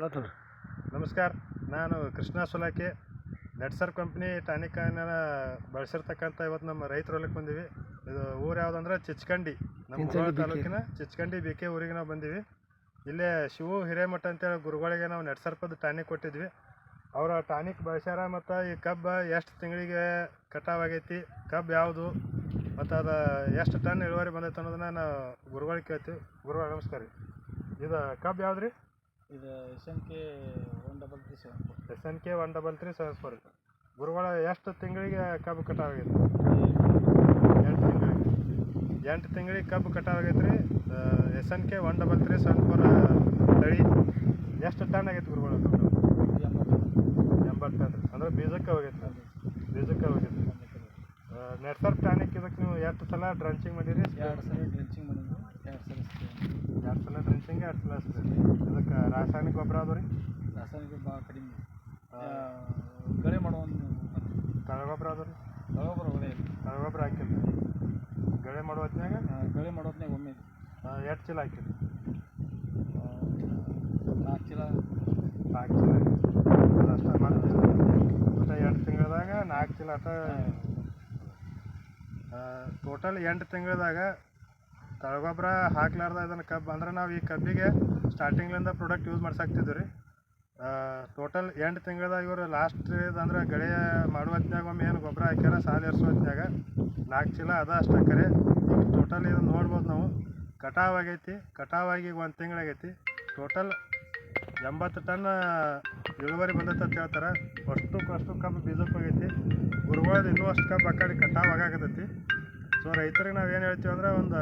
ನೋಡ್ರಿ ನಮಸ್ಕಾರ ನಾನು ಕೃಷ್ಣ ಸುಲಾಕೆ. ನೆಟ್ಸರ್ ಕಂಪ್ನಿ ಟಾನಿಕನ್ನ ಬಳಸಿರ್ತಕ್ಕಂಥ ಇವತ್ತು ನಮ್ಮ ರೈತರು ಹೊಲಕ್ಕೆ ಬಂದೀವಿ. ಇದು ಊರು ಯಾವುದಂದ್ರೆ ಚಿಚ್ಕಂಡಿ. ನಮ್ಮ. ತಾಲೂಕಿನ ಚಿಚ್ಕಂಡಿ ಬಿ ಕೆ ಊರಿಗೆ ನಾವು ಬಂದೀವಿ. ಇಲ್ಲೇ ಶಿವು ಹಿರೇಮಠ ಅಂತೇಳಿ ಗುರುಗಳಿಗೆ ನಾವು ನೆಟ್ಸರ್ಪದ ಟಾನಿಕ್ ಕೊಟ್ಟಿದ್ವಿ. ಅವರ ಟಾನಿಕ್ ಬಳಸ್ಯಾರ ಮತ್ತು ಈ ಕಬ್ಬ ಎಷ್ಟು ತಿಂಗಳಿಗೆ ಕಟಾವ್ ಆಗೈತಿ ಕಬ್ಬು ಯಾವುದು ಮತ್ತು ಅದು ಎಷ್ಟು ಟನ್ ಇಳುವರಿ ಬಂದೈತೆ ಅನ್ನೋದನ್ನ ನಾವು ಗುರುಗಳಿಗೆ ಕೇಳ್ತೀವಿ. ಗುರುಗಳ ನಮಸ್ಕಾರ ರೀ. ಇದು ಕಬ್ಬು ಯಾವ್ದು ರೀ ಇದು S N K one double three seven four S N K one double three seven four ಗುರುಗಳ ಎಷ್ಟು ತಿಂಗಳಿಗೆ ಕಬ್ಬು ಕಟಾವ್ ಆಗೈತೆ ಎಂಟು ತಿಂಗಳಿಗೆ. ಎಂಟು ತಿಂಗಳಿಗೆ ಕಬ್ಬು ಕಟಾವ್ ಆಗೈತೆ ರೀ S N K one double three seven four ತಳಿ ಎಷ್ಟು ಟನ್ ಆಗೈತೆ ಗುರುಗಳ ಎಂಬತ್ತು ಟನ್. ಅಂದ್ರೆ ಬೀಜಕ್ಕೆ ಹೋಗೈತೆ ಬೀಜಕ್ಕೆ ಹೋಗೈತೆ ನೆಟ್ಸರ್ ಟಾನಿಕ್ ಇದಕ್ಕೆ ನೀವು ಎಷ್ಟು ಸಲ ಡ್ರಂಚಿಂಗ್ ಮಾಡಿರಿ? ಎರಡು ಸಲ ಡ್ರಂಚಿಂಗ್ ಮಾಡಿದ್ವಿ. ಎರಡು ಸಲ ಎರಡು ಸಲ ಡ್ರಂಚಿಂಗ್ ಎರಡು ಸಲ ಸ್ಪ್ರೇ ಇದಕ್ಕೆ ರಾಸಾಯನಿಕ ಗೊಬ್ಬರ ಅದು ರೀ ರಾಸಾಯನಿಕ ಭಾಳ ಕಡಿಮೆ. ಆ, ಗಳೆ ಮಾಡೋ ಒಂದು ತಳಗೊಬ್ಬರ ಅದು ರೀ ತಳ ಒಳ್ಳೆ ಇದೆ. ತಳಗೊಬ್ಬರ ಹಾಕಿಲ್ಲ. ಗಳೆ ಮಾಡೋ ಹೊತ್ನ್ಯಾಗ? ಆ, ಗಳೆ ಮಾಡೋದ್ನಾಗ ಒಮ್ಮೆ ಎರಡು ಚೀಲ ಹಾಕಿಲ್ಲ ನಾಲ್ಕು ಚೀಲ. ನಾಲ್ಕು ಚೀಲ ಅಷ್ಟೇ ಮಾಡ್ತೀವಿ ಒಟ್ಟು ಎಂಟು ತಿಂಗಳದಾಗ ನಾಲ್ಕು ಚೀಲ ಅಟ ಟೋಟಲ್ ಎಂಟು ತಿಂಗಳದಾಗ ತಳಗೊಬ್ಬರ ಹಾಕ್ಲಾರ್ದ ಇದನ್ನು ಕಬ್ಬು, ಅಂದ್ರೆ ನಾವು ಈ ಕಬ್ಬಿಗೆ ಸ್ಟಾರ್ಟಿಂಗ್ಲಿಂದ ಪ್ರಾಡಕ್ಟ್ ಯೂಸ್ ಮಾಡ್ಸಾಕ್ತಿದ್ವಿ ರೀ ಟೋಟಲ್ ಎಂಟು ತಿಂಗಳದಾಗ ಇವರು ಲಾಸ್ಟ್ ಅಂದ್ರೆ ಗಳೆ ಮಾಡುವ ಹೊತ್ನಾಗ ಒಮ್ಮೆ ಏನು ಗೊಬ್ಬರ ಹಾಕ್ಯಾರ, ಸಾಲ ಏರ್ಸೋ ಹೊತ್ನಾಗ ನಾಲ್ಕು ಚೀಲ ಅದ ಅಷ್ಟೇ ಕರೆ. ಟೋಟಲ್ ಇದನ್ನು ನೋಡ್ಬೋದು ನಾವು. ಕಟಾವ್ ಆಗೈತಿ ಕಟಾವಾಗಿ ಈಗ ಒಂದು ತಿಂಗಳಾಗೈತಿ ಟೋಟಲ್ ಎಂಬತ್ತು ಟನ್ ಇಳುವರಿ ಬಂದೈತೆ ಅಂತ ಹೇಳ್ತಾರೆ. ಅಷ್ಟಕ್ಕೆ ಅಷ್ಟು ಕಬ್ಬು ಬೀಜಕ್ಕೆ ಹೋಗೈತಿ. ಗುರುಗಳದ್ದು ಇನ್ನೂ ಅಷ್ಟು ಕಬ್ಬು ಆ ಕಡೆ ಕಟಾವ್ ಆಗಾಕತ್ತೈತಿ. ಸೊ ರೈತರಿಗೆ ನಾವು ಏನು ಹೇಳ್ತೀವಿ ಅಂದ್ರೆ ಒಂದು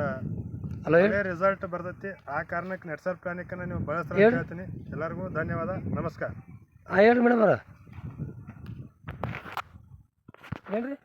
ಒಳ್ಳೆ ರಿಸಲ್ಟ್ ಬರ್ತೈತಿ. ಆ ಕಾರಣಕ್ಕೆ ನೆಟ್ಸರ್ ಪ್ಲಾನಿಕನ್ನು ನೀವು ಬಳಸ್ತಾರೆ ಅಂತ ಹೇಳ್ತೀನಿ. ಎಲ್ಲರಿಗೂ ಧನ್ಯವಾದ. ನಮಸ್ಕಾರ. ಹಾಂ ಹೇಳ್ರಿ ಮೇಡಮ್ ಅವರ. ಏನು ರೀ